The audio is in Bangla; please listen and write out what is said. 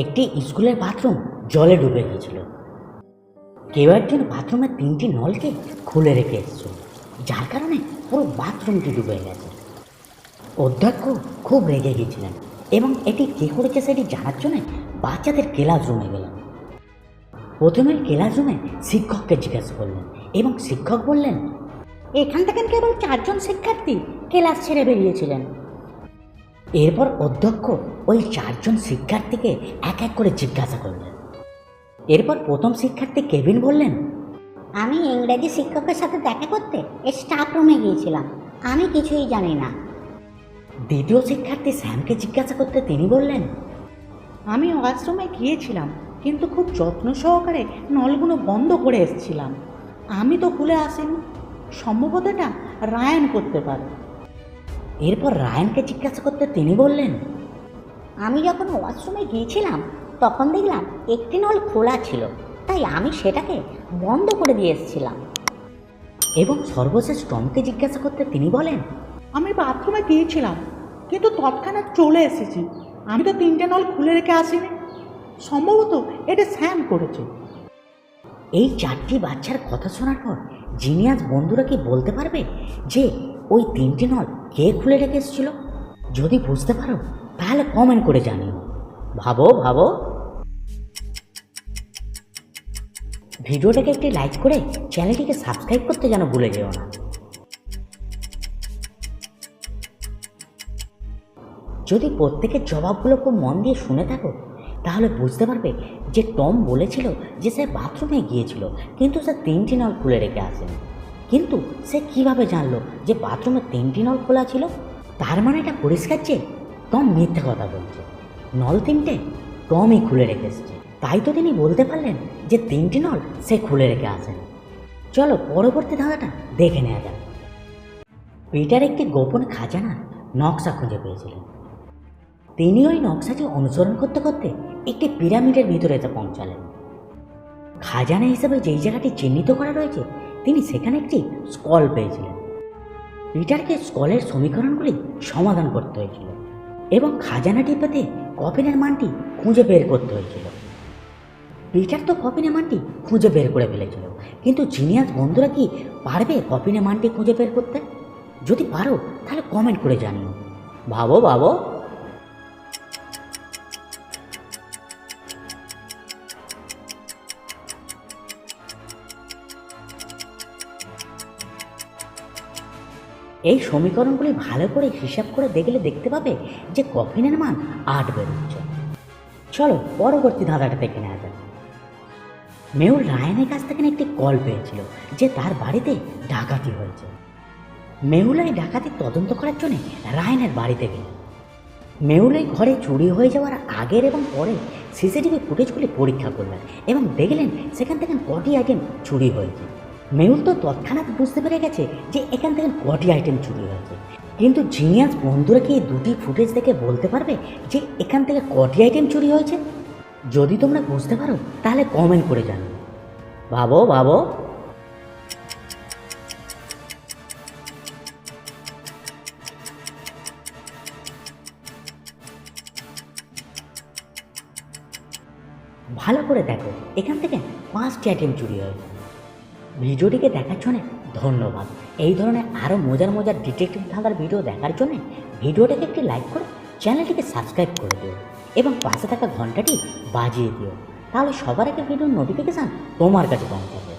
একটি স্কুলের বাথরুম জলে ডুবে গিয়েছিল। কেউ একজন বাথরুমের তিনটি নলকে খুলে রেখে এসেছিল যার কারণে পুরো বাথরুমটি ডুবে গেছে। অধ্যক্ষ খুব রেগে গিয়েছিলেন এবং এটি কে করেছে সেটি জানার জন্য বাচ্চাদের ক্লাসরুমে গেলেন প্রথমে ক্লাসরুমে শিক্ষককে জিজ্ঞাসা করলেন এবং শিক্ষক বললেন, এখান থেকে কেবল চারজন শিক্ষার্থী ক্লাস ছেড়ে বেরিয়েছিলেন। এরপর অধ্যক্ষ ওই চারজন শিক্ষার্থীকে এক এক করে জিজ্ঞাসা করলেন। এরপর প্রথম শিক্ষার্থী কেভিন বললেন আমি ইংরেজি শিক্ষকের সাথে দেখা করতে স্টাফ রুমে গিয়েছিলাম। আমি কিছুই জানি না। দ্বিতীয় শিক্ষার্থী স্যামকে জিজ্ঞাসা করতে তিনি বললেন আমি ওয়াশরুমে গিয়েছিলাম কিন্তু খুব যত্ন সহকারে নলগুলো বন্ধ করে এসেছিলাম। আমি তো খুলে আসিনি। সম্ভবত এটা রায়ন করতে পারে। এরপর রায়নকে জিজ্ঞাসা করতে তিনি বললেন আমি যখন ওয়াশরুমে গিয়েছিলাম তখন দেখলাম একটি নল খোলা ছিল। তাই আমি সেটাকে বন্ধ করে দিয়ে এসেছিলাম। এবং সর্বশেষ টমকে জিজ্ঞাসা করতে তিনি বলেন আমি বাথরুমে গিয়েছিলাম কিন্তু তৎক্ষণাৎ চলে এসেছি। আমি তো তিনটে নল খুলে রেখে আসিনি। সম্ভবত এটা স্যাম করেছে। এই চারটি বাচ্চার কথা শোনার পর জিনিয়াস বন্ধুরা কি বলতে পারবে যে ওই তিনটি নল কে খুলে রেখে এসেছিল? যদি বুঝতে পারো তাহলে কমেন্ট করে জানিও। ভাবো ভাবো। ভিডিওটাকে একটি লাইক করে চ্যানেলটিকে সাবস্ক্রাইব করতে যেন ভুলে যেও না। যদি প্রত্যেকের জবাবগুলো খুব মন দিয়ে শুনে থাকো, তাহলে বুঝতে পারবে যে টম বলেছিল যে সে বাথরুমে গিয়েছিল, কিন্তু সে তিনটি নল খুলে রেখে আসেনি। কিন্তু সে কীভাবে জানলো যে বাথরুমে তিনটি নল খোলা ছিল? তার মানে এটা পরিষ্কার যে টম মিথ্যে কথা বলছে। নল তিনটে টমই খুলে রেখে এসেছে। তাই তো তিনি বলতে পারলেন যে তিনটি নল সে খুলে রেখে আসেনি। চলো পরবর্তী ধাঁধাটা দেখে নেওয়া যাক। পিটার একটি গোপন খাজানা নকশা খুঁজে পেয়েছিলেন। তিনি ওই নকশাটি অনুসরণ করতে করতে একটি পিরামিডের ভিতরে এসে পৌঁছালেন। খাজানা হিসেবে যেই জায়গাটি চিহ্নিত করা রয়েছে, তিনি সেখানে একটি স্কল পেয়েছিলেন। পিটারকে স্কলের সমীকরণগুলি সমাধান করতে হয়েছিল। এবং খাজানাটি পেতে কফিনের মানটি খুঁজে বের করতে হয়েছিল। পিটার তো কফিনের মানটি খুঁজে বের করে ফেলেছিল। কিন্তু জিনিয়াস বন্ধুরা কি পারবে কফিনের মানটি খুঁজে বের করতে? যদি পারো, তাহলে কমেন্ট করে জানিও। ভাবো ভাবো। এই সমীকরণগুলি ভালো করে হিসাব করে দেখলে দেখতে পাবে যে কফিনের মান আট বেরোচ্ছে চলো পরবর্তী ধাঁধাটা দেখে নেওয়া যাক। মেহুল রায়নের কাছ থেকে একটি কল পেয়েছিল যে তার বাড়িতে ডাকাতি হয়েছে। মেহুল এই ডাকাতি তদন্ত করার জন্য রায়নের বাড়িতে গেল। মেহুল এই ঘরে চুরি হয়ে যাওয়ার আগের এবং পরে সিসিটিভি ফুটেজগুলি পরীক্ষা করলেন এবং দেখলেন সেখান থেকে কটি আইটেম চুরি হয়েছে। মেহুল তো তৎক্ষণাৎ বুঝতে পেরে গেছে যে এখান থেকে কটি আইটেম চুরি হয়েছে। কিন্তু জিনিয়াস বন্ধুরা কি দুটি ফুটেজ দেখে বলতে পারবে যে এখান থেকে কটি আইটেম চুরি হয়েছে? যদি তোমরা বুঝতে পারো, তাহলে কমেন্ট করে জানো ভাবো ভাবো। ভালো করে দেখো, এখান থেকে পাঁচটি আইটেম চুরি হয়েছে। ভিডিওটিকে দেখার জন্য ধন্যবাদ। এই ধরনের আরও মজার মজার ডিটেকটিভ থাকার ভিডিও দেখার জন্য ভিডিওটাকে একটি লাইক করে চ্যানেলটিকে সাবস্ক্রাইব করে দিও এবং পাশে থাকা ঘন্টাটি বাজিয়ে দিও। তাহলে সবার আগে ভিডিওর নোটিফিকেশান তোমার কাছে পৌঁছাবে।